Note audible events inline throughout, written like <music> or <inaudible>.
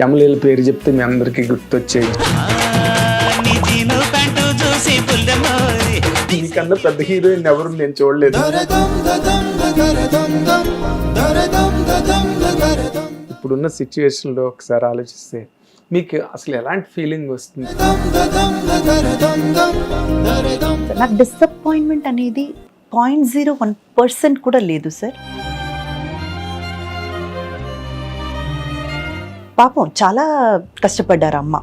యమలీల పేరు చెప్తే మీ అందరికీ గుర్తొచ్చేది. దీనికన్నా పెద్ద హీరోయిన్ ఎవరు నేను చూడలేదు. ఇప్పుడున్న సిచ్యువేషన్లో ఒకసారి ఆలోచిస్తే మీకు అసలు ఎలాంటి ఫీలింగ్ వస్తుంది? నాకు డిసప్పాయింట్మెంట్ అనేది పాయింట్ జీరో వన్ పర్సెంట్ కూడా లేదు సార్. పాపం చాలా కష్టపడ్డారు అమ్మ.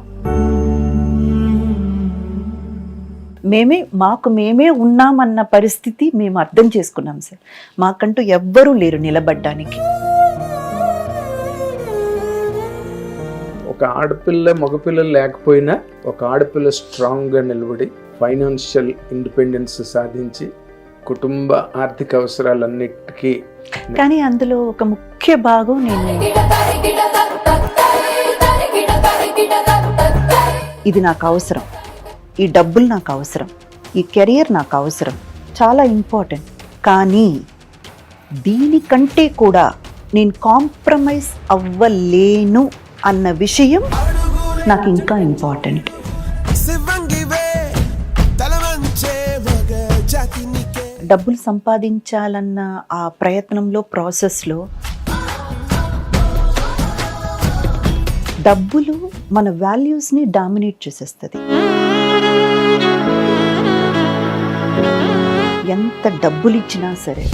మేమే మాకు మేమే ఉన్నామన్న పరిస్థితి మేము అర్థం చేసుకున్నాం సార్. మాకంటూ ఎవ్వరూ లేరు నిలబడ్డానికి. ఒక ఆడపిల్ల మగపిల్లలు లేకపోయినా ఒక ఆడపిల్ల స్ట్రాంగ్గా నిలబడి ఫైనాన్షియల్ ఇండిపెండెన్స్ సాధించి కుటుంబ ఆర్థిక అవసరాలన్నిటికీ కానీ అందులో ఒక ముఖ్య భాగం నేను ఇది నాకు అవసరం. ఈ డబ్బులు నాకు అవసరం. ఈ కెరియర్ నాకు అవసరం. చాలా ఇంపార్టెంట్. కానీ దీనికంటే కూడా నేను కాంప్రమైజ్ అవ్వలేను అన్న విషయం నాకు ఇంకా ఇంపార్టెంట్. డబ్బులు సంపాదించాలన్న ఆ ప్రయత్నంలో ప్రాసెస్లో డబ్బులు మన వాల్యూస్ని డామినేట్ చేసేస్తుంది. ఎంత డబ్బులు ఇచ్చినా సరే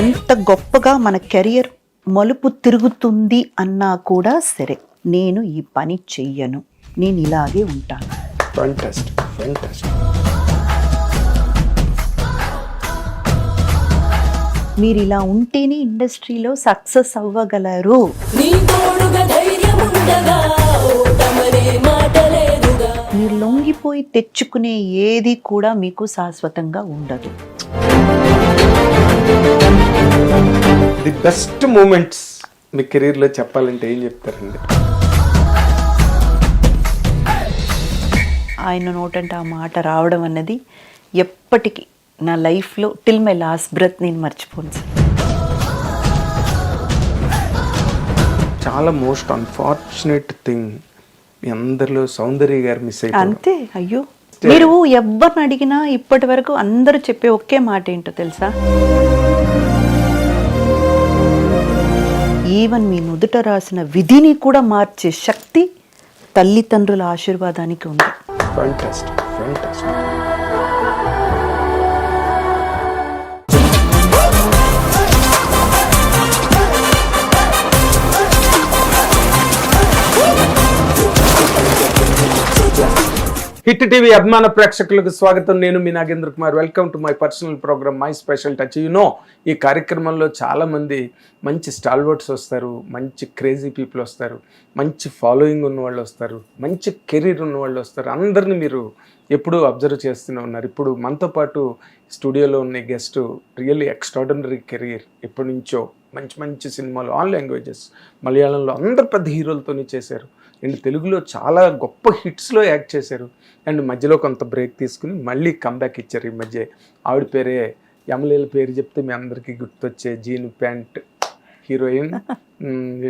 ఎంత గొప్పగా మన కెరియర్ మలుపు తిరుగుతుంది అన్నా కూడా సరే నేను ఈ పని చెయ్యను. నేను ఇలాగే ఉంటాను. మీరు ఇలా ఉంటేనే ఇండస్ట్రీలో సక్సెస్ అవ్వగలరు. మీరు లొంగిపోయి తెచ్చుకునే ఏది కూడా మీకు శాశ్వతంగా ఉండదు. ది బెస్ట్ మూమెంట్స్ మీ కెరీర్లో చెప్పాలంటే ఏం చెప్తారండి? ఆయన నోటంటే ఆ మాట రావడం అన్నది ఎప్పటికీ నా లైఫ్లో టిల్ మై లాస్ట్ బ్రెత్ నేను మర్చిపోను సార్. చాలా మోస్ట్ అన్ఫార్చునేట్ థింగ్. మీ అందరిలో సౌందర్య గారు మిస్ అయిపోయారు. అంతే అయ్యో. మీరు ఎవరిని అడిగినా ఇప్పటి వరకు అందరూ చెప్పే ఒకే మాట ఏంటో తెలుసా? ఈవెన్ మీ నుదుట రాసిన విధిని కూడా మార్చే శక్తి తల్లిదండ్రుల ఆశీర్వాదానికి ఉంది. హిట్ టీవీ అభిమాన ప్రేక్షకులకు స్వాగతం. నేను మీ Nagendra Kumar. Welcome to my personal programme my special touch you know ఈ కార్యక్రమంలో చాలామంది మంచి స్టాల్వర్డ్స్ వస్తారు మంచి క్రేజీ పీపుల్ వస్తారు మంచి ఫాలోయింగ్ ఉన్న వాళ్ళు వస్తారు మంచి కెరీర్ ఉన్న వాళ్ళు వస్తారు. అందరిని మీరు ఎప్పుడూ అబ్జర్వ్ చేస్తూనే ఉన్నారు. ఇప్పుడు మనతో పాటు స్టూడియోలో ఉన్న గెస్ట్ రియల్లీ ఎక్స్ట్రాడినరీ కెరీర్ ఎప్పటి నుంచో మంచి మంచి సినిమాలు ఆల్ లాంగ్వేజెస్ మలయాళంలో అందరు పెద్ద హీరోలతోనే చేశారు. అండ్ తెలుగులో చాలా గొప్ప హిట్స్లో యాక్ట్ చేశారు. అండ్ మధ్యలో కొంత బ్రేక్ తీసుకుని మళ్ళీ కంబ్యాక్ ఇచ్చారు ఈ మధ్య. ఆవిడ పేరే యమలీల పేరు చెప్తే మీ అందరికీ గుర్తొచ్చే jean pant heroine.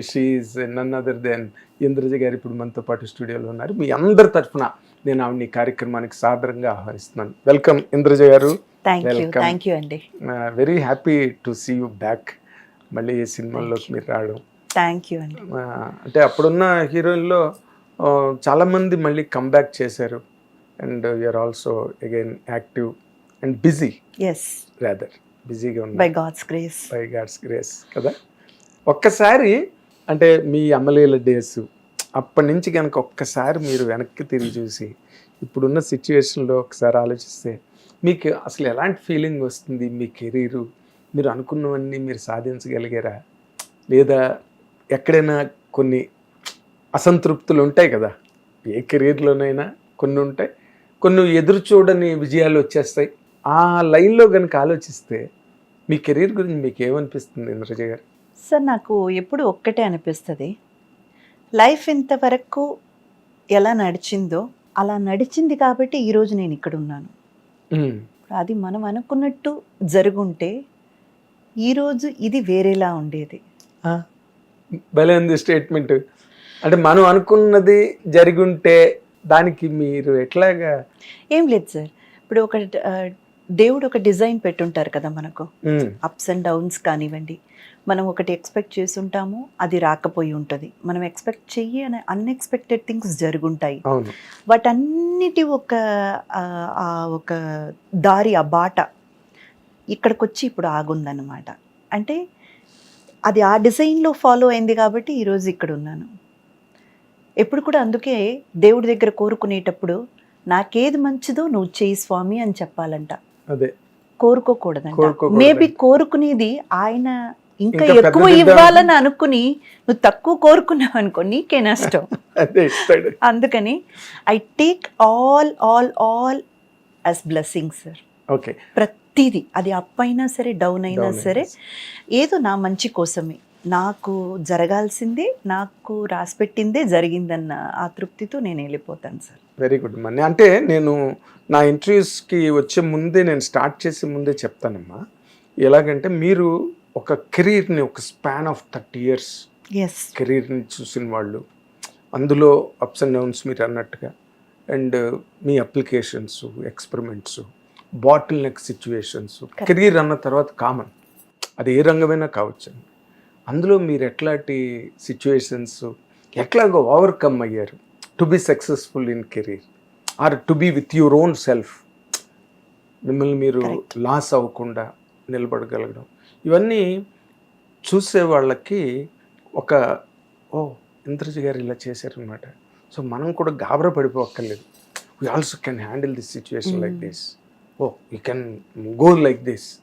She none other than Indraja గారు ఇప్పుడు మనతో పాటు స్టూడియోలో ఉన్నారు. మీ అందరి తరఫున నేను ఆవిడ ఈ కార్యక్రమానికి సాదరంగా ఆహ్వానిస్తున్నాను. వెల్కమ్ ఇంద్రజ గారు. అండి. Very happy to see you back మళ్ళీ ఈ సినిమాల్లోకి మీరు రావడం. థ్యాంక్ యూ అండి. అంటే అప్పుడున్న హీరోయిన్లో ఆ, చాలా మంది మళ్ళీ కంబ్యాక్ చేశారు. And you're also again active and busy yes rather బిజీగా బై ఉన్నారు God's grace by God's grace కదా? ఒక్కసారి అంటే మీ అమలీల డేస్ అప్పటి నుంచి కనుక ఒక్కసారి మీరు వెనక్కి తిరిగి చూసి ఇప్పుడున్న సిచ్యువేషన్లో ఒకసారి ఆలోచిస్తే మీకు అసలు ఎలాంటి ఫీలింగ్ వస్తుంది? మీ కెరీరు మీరు అనుకున్నవన్నీ మీరు సాధించగలిగారా? లేదా ఎక్కడైనా కొన్ని అసంతృప్తులు ఉంటాయి కదా. ఏ కెరీర్లోనైనా కొన్ని ఉంటాయి. కొన్ని ఎదురు చూడని విజయాలు వచ్చేస్తాయి. ఆ లైన్లో కనుక ఆలోచిస్తే మీ కెరీర్ గురించి మీకు ఏమనిపిస్తుంది ఇంద్రజ గారు? సార్ నాకు ఎప్పుడు ఒక్కటే అనిపిస్తుంది. లైఫ్ ఇంతవరకు ఎలా నడిచిందో అలా నడిచింది కాబట్టి ఈరోజు నేను ఇక్కడ ఉన్నాను. అది మనం అనుకున్నట్టు జరుగుంటే ఈరోజు ఇది వేరేలా ఉండేది. భలే ఉంది స్టేట్మెంట్. అంటే మనం అనుకున్నది జరిగి ఉంటే దానికి మీరు ఎట్లాగా? ఏం లేదు సార్. ఇప్పుడు ఒక దేవుడు ఒక డిజైన్ పెట్టుంటారు కదా మనకు. అప్స్ అండ్ డౌన్స్ కానివ్వండి. మనం ఒకటి ఎక్స్పెక్ట్ చేసుంటాము అది రాకపోయి ఉంటుంది. మనం ఎక్స్పెక్ట్ చెయ్యి అనే అన్ఎక్స్పెక్టెడ్ థింగ్స్ జరుగుంటాయి. వాటన్నిటి ఒక ఒక దారి ఆ బాట ఇక్కడికి వచ్చి ఇప్పుడు ఆగుందన్నమాట. అంటే అది ఆ డిజైన్లో ఫాలో అయింది కాబట్టి ఈరోజు ఇక్కడ ఉన్నాను. ఎప్పుడు కూడా అందుకే దేవుడి దగ్గర కోరుకునేటప్పుడు నాకేది మంచిదో నువ్వు చేయి స్వామి అని చెప్పాలంట. అదే. కోరుకోకూడదంట. మేబీ కోరుకునేది ఆయన ఇంకా ఎక్కువ. ఇవ్వాలని అనుకుని నువ్వు తక్కువ కోరుకున్నావు అనుకో నీకే నష్టం. <laughs> అందుకని I take all all all as blessing sir okay. ప్రతిదీ. అది అప్ అయినా సరే డౌన్ అయినా సరే ఏదో నా మంచి కోసమే. నాకు జరగాల్సిందే నాకు రాసిపెట్టిందే జరిగిందన్న ఆ తృప్తితో నేను వెళ్ళిపోతాను సార్. వెరీ గుడ్ మనీ అంటే నేను నా ఇంటర్వ్యూస్కి వచ్చే ముందే నేను స్టార్ట్ చేసే ముందే చెప్తానమ్మా. ఎలాగంటే మీరు ఒక కెరీర్ని ఒక span of thirty years yes కెరీర్ని చూసిన వాళ్ళు అందులో అప్స్ అండ్ డౌన్స్ మీరు అన్నట్టుగా and me applications experiments bottleneck situations career అన్న తర్వాత కామన్ అది ఏ రంగమైనా కావచ్చు. అందులో మీరు ఎట్లాంటి సిచ్యువేషన్స్ ఎట్లాగో ఓవర్కమ్ అయ్యారు? To be successful in career or to be with your own self మిమ్మల్ని మీరు. లాస్ అవ్వకుండా నిలబడగలగడం. ఇవన్నీ చూసే వాళ్ళకి ఒక ఓ ఇంద్రజి గారు ఇలా చేశారనమాట సో మనం కూడా గాబరా పడిపోక్కర్లేదు. We also can handle this situation like this oh you can go like this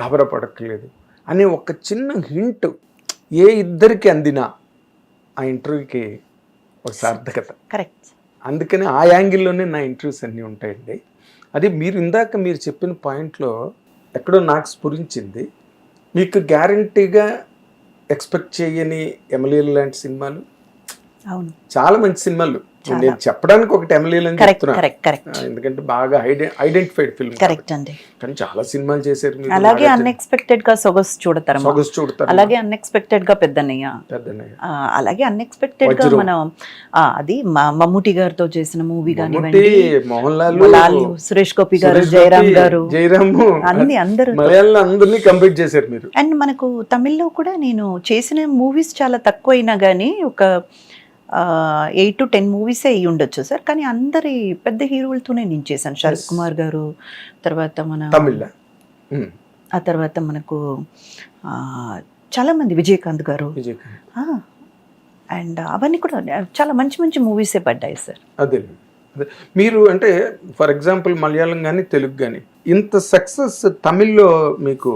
గాబరా పడక్కర్లేదు. అనే ఒక చిన్న హింట్ ఏ ఇద్దరికి అందినా ఆ ఇంటర్వ్యూకి ఒక సార్థకత. కరెక్ట్ అందుకని ఆ యాంగిల్లోనే నా ఇంటర్వ్యూస్ అన్నీ ఉంటాయండి. అది మీరు ఇందాక మీరు చెప్పిన పాయింట్లో ఎక్కడో నాకు స్ఫురించింది. మీకు గ్యారంటీగా ఎక్స్పెక్ట్ చేయని ఎమ్మెల్యేలు లాంటి సినిమాలు? అవును. చాలా మంచి సినిమాలు. నేను చెప్పడానికి ఒకటి ఎమ్మెల్యేలు అని కరెక్ట్ చెప్తున్నా. ఎందుకంటే బాగా ఐడెంటిఫైడ్ ఫిల్మ్ కరెక్ట్ అండి. కానీ చాలా సినిమాలు చేశారు అలాగే. అన్ఎక్స్పెక్టెడ్గా సొగసు చూడతారు సొగసు చూడతారు అలాగే అన్ఎక్స్పెక్టెడ్గా పెద్దన్నయ్య. పెద్దనయ్య. అలాగే అన్ఎక్స్పెక్టెడ్గా. మనం అది మమ్ముటి గారితో చేసిన మూవీ కానివ్వండి మోహన్ లాల్ సురేష్ గోపి గారు జయరామ్ గారు జయరాము అన్ని అందరూ. మలయాళం అందరినీ కంప్లీట్ చేశారు మీరు. అండ్ మనకు తమిళ్ళో కూడా నేను చేసిన మూవీస్ చాలా తక్కువ అయినా కానీ ఒక ఎయిట్ టు టెన్ మూవీసే అయ్యి ఉండొచ్చు సార్. కానీ అందరి పెద్ద హీరోలతోనే నేను చేశాను. శరత్. కుమార్ గారు తర్వాత మన తమిళ. ఆ తర్వాత మనకు ఆ, చాలా మంది విజయకాంత్ గారు. విజయకాంత్. అండ్ అవన్నీ కూడా చాలా మంచి మంచి మూవీసే పడ్డాయి సార్. అదే. మీరు అంటే ఫర్ ఎగ్జాంపుల్ మలయాళం కానీ తెలుగు కానీ ఇంత సక్సెస్ తమిళ్ళో మీకు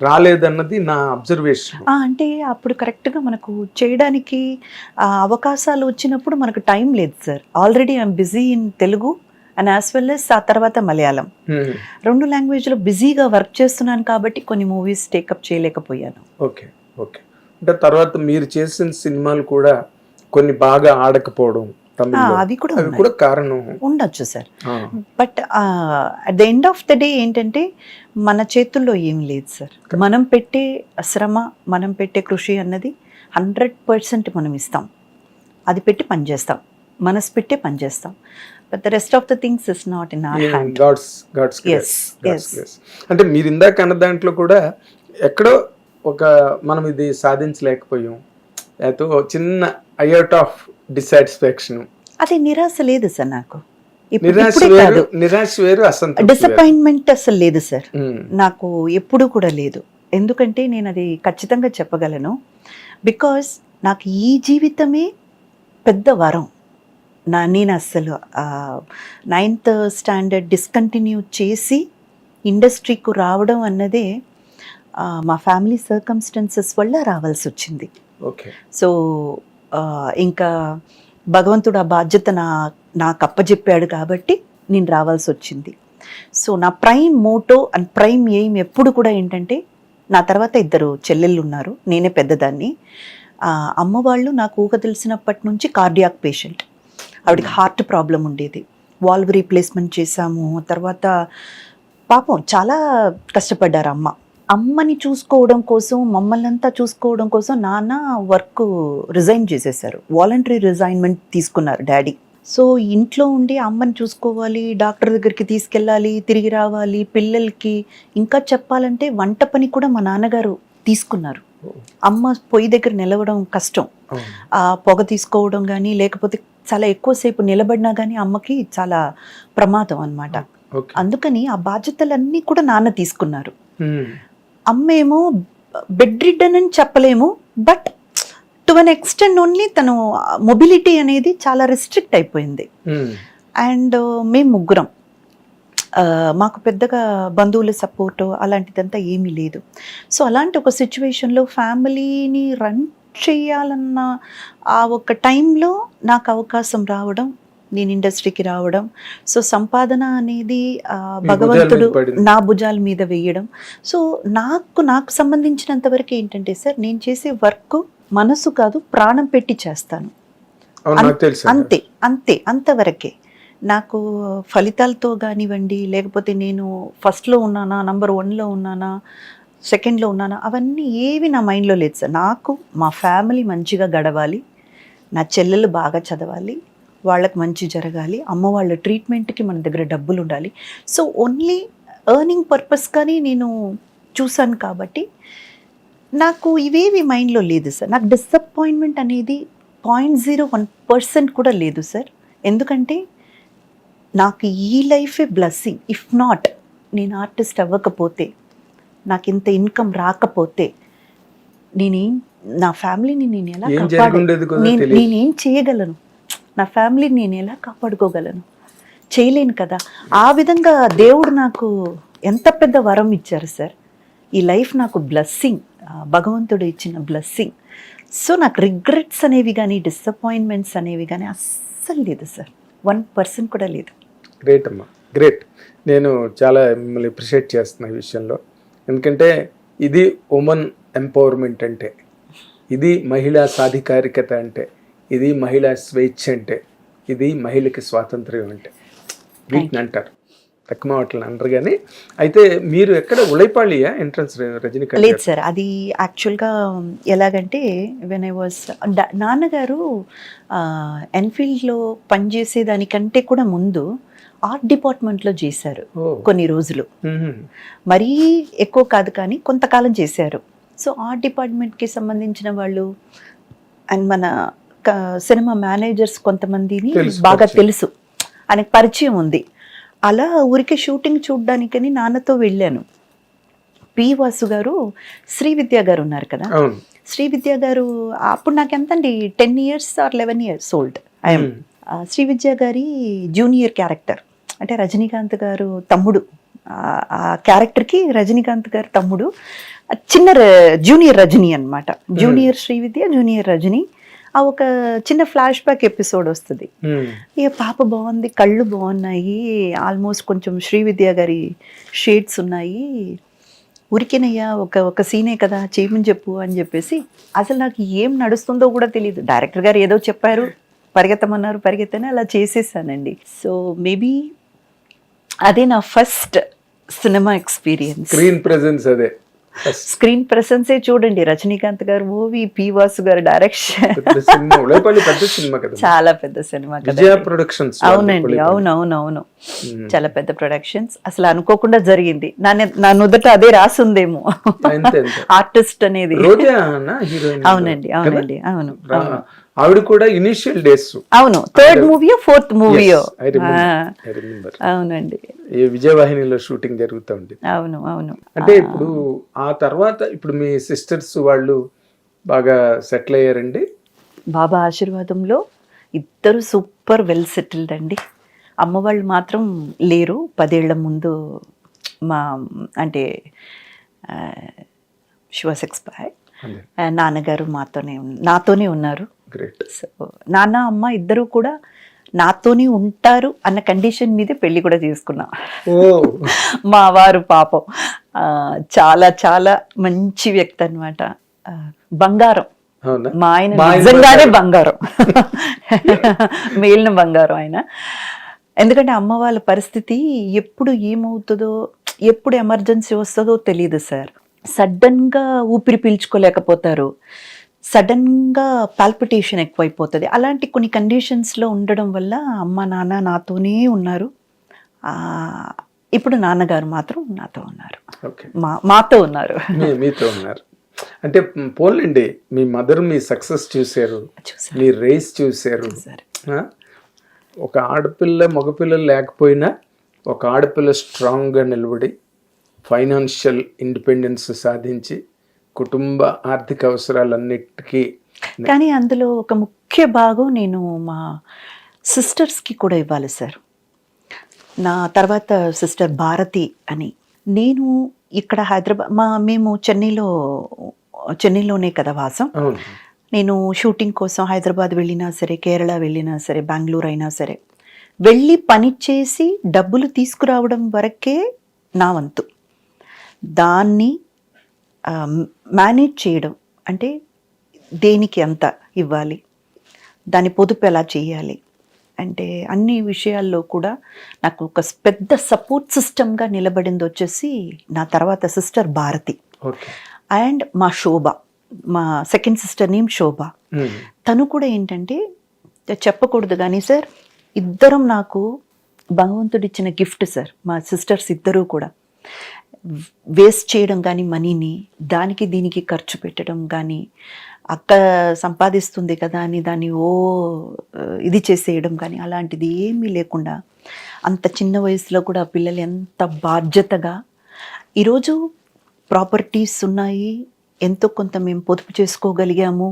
రాలేదన్నది నా అబ్జర్వేషన్ ఆ, అంటే అప్పుడు కరెక్ట్గా మనకు చేయడానికి అవకాశాలు వచ్చినప్పుడు మనకు టైం లేదు sir already I'm busy in Telugu and as well as uh తర్వాత మలయాళం రెండు లాంగ్వేజ్లో బిజీగా వర్క్ చేస్తున్నాను కాబట్టి కొన్ని మూవీస్ టేకప్ చేయలేకపోయాను. Okay okay. అంటే తర్వాత మీరు చేసిన సినిమాలు కూడా కొన్ని బాగా ఆడకపోవడం అవి కూడా కారణం. ఉండొచ్చు sir. But at the end of the day ఏంటంటే మన చేతుల్లో ఏం లేదు సార్. మనం పెట్టే శ్రమ మనం పెట్టే కృషి అన్నది హండ్రెడ్ పర్సెంట్ మనం ఇస్తాం. అది పెట్టి పనిచేస్తాం మనసు పెట్టే పనిచేస్తాం but the rest of the things is not in our hand God's God's. అంటే మీరు ఇందాక అన్న దాంట్లో కూడా ఎక్కడో ఒక మనం ఇది సాధించలేకపోయాం. లేకపోతే చిన్న అయౌట్ ఆఫ్ డిసాటిస్ఫాక్షన్ అది నిరాశ లేదు సార్ నాకు. నిరాశ వేరు. డిసప్పాయింట్మెంట్ అసలు లేదు సార్. ఉమ్, నాకు ఎప్పుడూ కూడా లేదు. ఎందుకంటే నేను అది ఖచ్చితంగా చెప్పగలను. బికాజ్ నాకు ఈ జీవితమే పెద్ద వరం. నా నేను అస్సలు నైన్త్ స్టాండర్డ్ డిస్కంటిన్యూ చేసి ఇండస్ట్రీకు రావడం అన్నదే మా ఫ్యామిలీ సర్కమ్స్టెన్సెస్ వల్ల రావాల్సి వచ్చింది. ఓకే సో ఇంకా భగవంతుడు ఆ బాధ్యత నా నాకు అప్పచెప్పాడు కాబట్టి నేను రావాల్సి వచ్చింది. సో నా prime motto and prime aim ఎప్పుడు కూడా ఏంటంటే నా తర్వాత ఇద్దరు చెల్లెళ్ళు ఉన్నారు. నేనే పెద్దదాన్ని. అమ్మవాళ్ళు అమ్మ వాళ్ళు నాకు ఊహ తెలిసినప్పటి నుంచి కార్డియాక్ పేషెంట్. ఆవిడకి హార్ట్ ప్రాబ్లం ఉండేది. వాల్వ్ రీప్లేస్మెంట్ చేశాము. తర్వాత పాపం చాలా కష్టపడ్డారు అమ్మ. అమ్మని చూసుకోవడం కోసం మమ్మల్ని అంతా చూసుకోవడం కోసం నాన్న వర్క్ రిజైన్ చేసేసారు. వాలంటరీ రిజైన్మెంట్ తీసుకున్నారు డాడీ. సో ఇంట్లో ఉండి అమ్మని చూసుకోవాలి డాక్టర్ దగ్గరికి తీసుకెళ్ళాలి తిరిగి రావాలి పిల్లలకి ఇంకా చెప్పాలంటే వంట పని కూడా మా నాన్నగారు తీసుకున్నారు. అమ్మ పొయ్యి దగ్గర నిలవడం కష్టం. ఆ పొగ తీసుకోవడం కానీ లేకపోతే చాలా ఎక్కువసేపు నిలబడినా కానీ అమ్మకి చాలా ప్రమాదం అన్నమాట. ఓకే. అందుకని ఆ బాధ్యతలన్నీ కూడా నాన్న తీసుకున్నారు. అమ్మేమో బెడ్ రిడ్డన్ అని చెప్పలేము but to an extent only తను మొబిలిటీ అనేది చాలా రిస్ట్రిక్ట్ అయిపోయింది. అండ్ మేము ముగ్గురం. ఆ, మాకు పెద్దగా బంధువుల సపోర్ట్ అలాంటిదంతా ఏమీ లేదు. సో అలాంటి ఒక సిచ్యువేషన్లో ఫ్యామిలీని రన్ చేయాలన్న ఆ ఒక టైంలో నాకు అవకాశం రావడం నేను ఇండస్ట్రీకి రావడం. సో సంపాదన అనేది భగవంతుడు. నా భుజాల మీద వేయడం. సో నాకు నాకు సంబంధించినంత వరకు ఏంటంటే సార్ నేను చేసే వర్క్ మనసు కాదు ప్రాణం పెట్టి చేస్తాను. అంతే అంతే అంతవరకే. నాకు ఫలితాలతో కానివ్వండి లేకపోతే నేను ఫస్ట్లో ఉన్నానా నంబర్ వన్లో ఉన్నానా సెకండ్లో ఉన్నానా అవన్నీ ఏవి నా మైండ్లో లేదు సార్. నాకు మా ఫ్యామిలీ మంచిగా గడవాలి. నా చెల్లెలు బాగా చదవాలి. వాళ్ళకి మంచి జరగాలి అమ్మ వాళ్ళ ట్రీట్మెంట్కి మన దగ్గర డబ్బులు ఉండాలి. సో ఓన్లీ ఎర్నింగ్ పర్పస్ కానీ నేను చూశాను కాబట్టి నాకు ఇవేవి మైండ్లో లేదు సార్. నాకు డిసప్పాయింట్మెంట్ అనేది పాయింట్ జీరో వన్ పర్సెంట్ కూడా లేదు సార్. ఎందుకంటే నాకు ఈ లైఫే బ్లెస్సింగ్ ఇఫ్ నాట్ నేను ఆర్టిస్ట్ అవ్వకపోతే నాకు ఇంత ఇన్కమ్ రాకపోతే నేనేం నా ఫ్యామిలీని నేను ఎలా నేను. నేనేం చేయగలను? నా ఫ్యామిలీని నేను ఎలా కాపాడుకోగలను? చేయలేను కదా. ఆ విధంగా దేవుడు నాకు ఎంత పెద్ద వరం ఇచ్చారు సార్. ఈ లైఫ్ నాకు బ్లెస్సింగ్ భగవంతుడు ఇచ్చిన బ్లెస్సింగ్. సో నాకు రిగ్రెట్స్ అనేవి కానీ డిసప్పాయింట్మెంట్స్ అనేవి కానీ అస్సలు లేదు సార్. వన్ పర్సెంట్ కూడా లేదు. గ్రేట్ అమ్మా. గ్రేట్ నేను చాలా మిమ్మల్ని అప్రిషియేట్ చేస్తున్నా ఈ విషయంలో. ఎందుకంటే ఇది ఉమెన్ ఎంపవర్మెంట్ అంటే ఇది మహిళా సాధికారికత అంటే ఇది మహిళా స్వేచ్ఛ అంటే ఇది మహిళకి స్వాతంత్ర్యం అంటే. వీటిని అంటారు. తక్కువ మాటలు అనరు కానీ అయితే మీరు ఎక్కడ ఉళైపాళియా ఎంట్రన్స్ రజనీకాంత్ లేదు? సార్ అది యాక్చువల్గా ఎలాగంటే వెన్ ఐ వాజ్ నాన్నగారు ఎన్ఫీల్డ్లో పనిచేసే దానికంటే కూడా ముందు ఆర్ట్ డిపార్ట్మెంట్లో చేశారు కొన్ని రోజులు. మరీ ఎక్కువ కాదు కానీ కొంతకాలం చేశారు. సో ఆర్ట్ డిపార్ట్మెంట్కి సంబంధించిన వాళ్ళు అండ్ మన సినిమా మేనేజర్స్ కొంతమందిని బాగా. తెలుసు. ఆయనకు పరిచయం ఉంది. అలా ఊరికే షూటింగ్ చూడ్డానికని నాన్నతో వెళ్ళాను. పి వాసు గారు శ్రీ విద్యా గారు ఉన్నారు కదా? శ్రీ విద్య గారు అప్పుడు నాకు ఎంత అండి ten years or eleven years old. I'm Sri Vidya గారి జూనియర్ క్యారెక్టర్. అంటే రజనీకాంత్ గారు తమ్ముడు. ఆ- క్యారెక్టర్కి రజనీకాంత్ గారు తమ్ముడు. చిన్న జూనియర్ రజనీ అన్నమాట. Junior Sri Vidya junior Rajini. ఆ ఒక చిన్న ఫ్లాష్ బ్యాక్ ఎపిసోడ్ వస్తుంది. ఇక పాప బాగుంది కళ్ళు బాగున్నాయి ఆల్మోస్ట్ కొంచెం శ్రీ విద్య గారి షేడ్స్ ఉన్నాయి. ఉరికినయ్యా ఒక ఒక సీనే కదా చేయమని చెప్పు అని చెప్పేసి అసలు నాకు ఏం నడుస్తుందో కూడా తెలియదు డైరెక్టర్ గారు ఏదో చెప్పారు పరిగెత్తమన్నారు పరిగెత్తని అలా చేసేసానండి. సో మేబీ అదే నా first cinema experience. Screen presence అదే. స్క్రీన్ ప్రెసెన్సే చూడండి. రజనీకాంత్ గారు మూవీ పి వాసు గారు డైరెక్షన్. పెద్ద సినిమా కదా చాలా పెద్ద సినిమా కదా ప్రొడక్షన్స్ అవునండి ఉళైపాళి. అవును అవును అవును. మ్మ్. చాలా పెద్ద ప్రొడక్షన్స్. అసలు అనుకోకుండా జరిగింది. నా నుదట అదే రాసుందేమో. ఆర్టిస్ట్ అనేది. అవునండి అవునండి అవును అవును. ఆవిడ కూడా ఇనిషియల్ డేస్. అవును థర్డ్ మూవీయో ఫోర్త్ మూవీయో అవునండి. ఈ విజయవాహినిలో షూటింగ్ జరుగుతూ ఉండేది అవును అవును. అంటే ఇప్పుడు ఆ తర్వాత ఇప్పుడు మీ సిస్టర్స్ వాళ్ళు బాగా సెటిల్ అయ్యారండి? బాబా ఆశీర్వాదంలో ఇద్దరు సూపర్ వెల్ సెటిల్డ్ అండి. అమ్మ వాళ్ళు మాత్రం లేరు. పదేళ్ళ ముందు మా అంటే షువస్ ఎక్స్పైర్ నాన్నగారు మాతోనే నాతోనే ఉన్నారు. సో నాన్న అమ్మ ఇద్దరు కూడా నాతోనే ఉంటారు అన్న కండిషన్ మీదే పెళ్ళి కూడా చేసుకున్నాం. మా వారు పాపం చాలా చాలా మంచి వ్యక్తి అనమాట బంగారం. అవునా? మా ఆయన మా ఆయన నిజంగానే బంగారం. <laughs> మేలిన బంగారం ఆయన. ఎందుకంటే అమ్మ వాళ్ళ పరిస్థితి ఎప్పుడు ఏమవుతుందో ఎప్పుడు ఎమర్జెన్సీ వస్తుందో తెలియదు సార్. సడన్గా ఊపిరి పీల్చుకోలేకపోతారు. సడన్గా పాల్పిటేషన్ ఎక్కువైపోతుంది. అలాంటి కొన్ని కండిషన్స్లో ఉండడం వల్ల అమ్మ నాన్న నాతోనే ఉన్నారు. ఆ, ఇప్పుడు నాన్నగారు మాత్రం నాతో ఉన్నారు. ఓకే. మా మాతో ఉన్నారు. మీతో ఉన్నారు. అంటే పోలండి మీ మదర్ మీ సక్సెస్ చూశారు. చూసారు మీ రేస్ చూశారు? ఒక ఆడపిల్ల మగపిల్లలు లేకపోయినా ఒక ఆడపిల్ల స్ట్రాంగ్గా నిలబడి ఫైనాన్షియల్ ఇండిపెండెన్స్ సాధించి కుటుంబ ఆర్థిక అవసరాలన్నిటికీ కానీ అందులో ఒక ముఖ్య భాగం నేను మా సిస్టర్స్కి కూడా ఇవ్వాలి సార్. నా తర్వాత సిస్టర్ భారతి అని. నేను ఇక్కడ హైదరాబాద్ మా మేము చెన్నైలో చెన్నైలోనే కదా వాసం. నేను షూటింగ్ కోసం హైదరాబాద్ వెళ్ళినా సరే కేరళ వెళ్ళినా సరే బెంగళూరు అయినా సరే వెళ్ళి పని చేసి డబ్బులు తీసుకురావడం వరకే నా వంతు. దాన్ని మేనేజ్ చేయడం అంటే దేనికి ఎంత ఇవ్వాలి? దాని పొదుపు ఎలా చేయాలి? అంటే అన్ని విషయాల్లో కూడా నాకు ఒక పెద్ద సపోర్ట్ సిస్టమ్గా నిలబడింది వచ్చేసి నా తర్వాత సిస్టర్ భారతి. అండ్ మా శోభ మా సెకండ్ సిస్టర్ నేమ్ శోభ. తను కూడా ఏంటంటే చెప్పకూడదు కానీ సార్ ఇద్దరం నాకు భగవంతుడు ఇచ్చిన గిఫ్ట్ సార్ మా సిస్టర్స్ ఇద్దరూ కూడా. వేస్ట్ చేయడం కానీ మనీని దానికి దీనికి ఖర్చు పెట్టడం కానీ అక్క సంపాదిస్తుంది కదా అని దాన్ని ఓ ఇది చేసేయడం కానీ అలాంటిది ఏమీ లేకుండా అంత చిన్న వయసులో కూడా పిల్లలు ఎంత బాధ్యతగా ఈరోజు ప్రాపర్టీస్ ఉన్నాయి ఎంతో కొంత మేము పొదుపు చేసుకోగలిగాము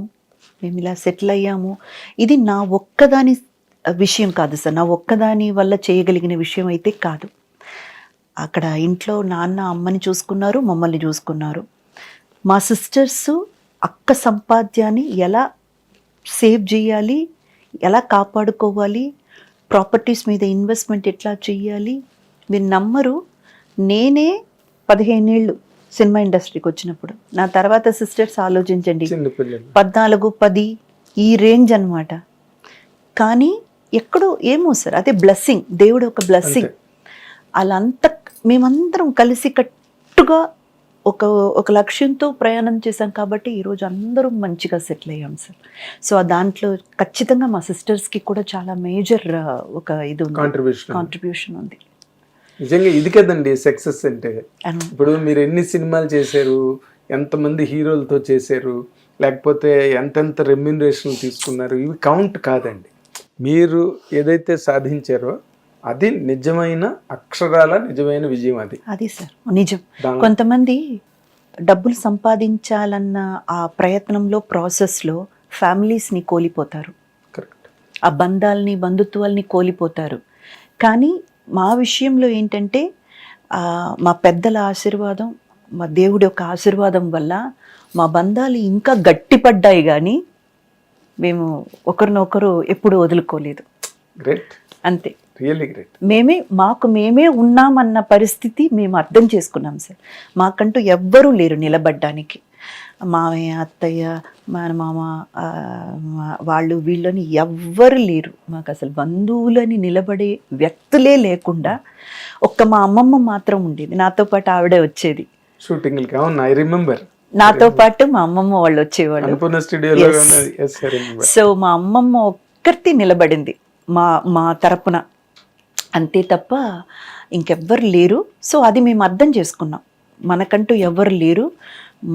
మేము ఇలా సెటిల్ అయ్యాము. ఇది నా ఒక్కదాని విషయం కాదు సార్ నా ఒక్కదాని వల్ల చేయగలిగిన విషయం అయితే కాదు. అక్కడ ఇంట్లో నాన్న అమ్మని చూసుకున్నారు మమ్మల్ని చూసుకున్నారు. మా సిస్టర్స్ అక్క సంపాద్యాన్ని ఎలా సేవ్ చేయాలి ఎలా కాపాడుకోవాలి ప్రాపర్టీస్ మీద ఇన్వెస్ట్మెంట్ ఎట్లా చేయాలి మీరు నమ్మరు. నేనే పదిహేనేళ్ళు సినిమా ఇండస్ట్రీకి వచ్చినప్పుడు. నా తర్వాత సిస్టర్స్ ఆలోచించండి. పద్నాలుగు పది ఈ రేంజ్ అన్నమాట. కానీ ఎక్కడో ఏమో సార్ అదే బ్లెస్సింగ్ దేవుడు ఒక బ్లెస్సింగ్ అంత మేమందరం కలిసి కట్టుగా ఒక ఒక లక్ష్యంతో ప్రయాణం చేశాం కాబట్టి ఈరోజు అందరం మంచిగా సెటిల్ అయ్యాం సార్. సో ఆ దాంట్లో ఖచ్చితంగా మా సిస్టర్స్కి కూడా చాలా మేజర్ ఒక ఇది కాంట్రిబ్యూషన్ కాంట్రిబ్యూషన్ ఉంది. నిజంగా ఇది కదండి సక్సెస్ అంటే. ఇప్పుడు మీరు ఎన్ని సినిమాలు చేశారు ఎంతమంది హీరోలతో చేశారు లేకపోతే ఎంతెంత రెమ్యునరేషన్ తీసుకున్నారు ఇవి కౌంట్ కాదండి. మీరు ఏదైతే సాధించారో అది నిజమైన అక్షరాల నిజమైన విజయం అది. అది సార్ నిజం. కొంతమంది డబ్బులు సంపాదించాలన్న ఆ ప్రయత్నంలో ప్రాసెస్లో ఫ్యామిలీస్ని కోల్పోతారు. ఆ బంధాలని బంధుత్వాల్ని కోల్పోతారు. కానీ మా విషయంలో ఏంటంటే మా పెద్దల ఆశీర్వాదం మా దేవుడి యొక్క ఆశీర్వాదం వల్ల మా బంధాలు ఇంకా గట్టిపడ్డాయి కానీ మేము ఒకరినొకరు ఎప్పుడు వదులుకోలేదు. గ్రేట్ అంతే. రియల్లీ గ్రేట్ మేమే మాకు మేమే ఉన్నామన్న పరిస్థితి మేము అర్థం చేసుకున్నాం సార్. మాకంటూ ఎవ్వరూ లేరు నిలబడ్డానికి. మామయ్య అత్తయ్య మా మామ వాళ్ళు వీళ్ళని ఎవ్వరు లేరు. మాకు అసలు బంధువులని నిలబడే వ్యక్తులే లేకుండా ఒక్క మా అమ్మమ్మ మాత్రం ఉండేది. నాతో పాటు ఆవిడే వచ్చేది. షూటింగ్లకి అవును ఐ రిమెంబర్ నాతో పాటు మా అమ్మమ్మ వాళ్ళు వచ్చేవాళ్ళు. సో మా అమ్మమ్మ ఒక్కరితి నిలబడింది. మా మా తరపున. అంతే తప్ప ఇంకెవ్వరు లేరు. సో అది మేము అర్థం చేసుకున్నాం. మనకంటూ ఎవ్వరు లేరు.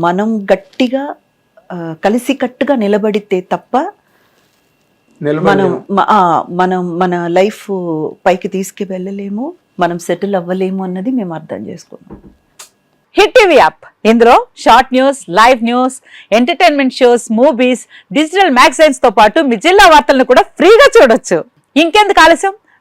మనం గట్టిగా కలిసికట్టుగా నిలబడితే తప్ప మనం మనం మన లైఫ్ పైకి తీసుకువెళ్ళలేము మనం సెటిల్ అవ్వలేము అన్నది మేము అర్థం చేసుకున్నాం. Hit TV app. ఇందులో short news live news entertainment shows movies digital మ్యాగజైన్స్తో పాటు మీ జిల్లా వార్తలను కూడా ఫ్రీగా చూడొచ్చు. ఇంకెందుకు ఆలస్యం?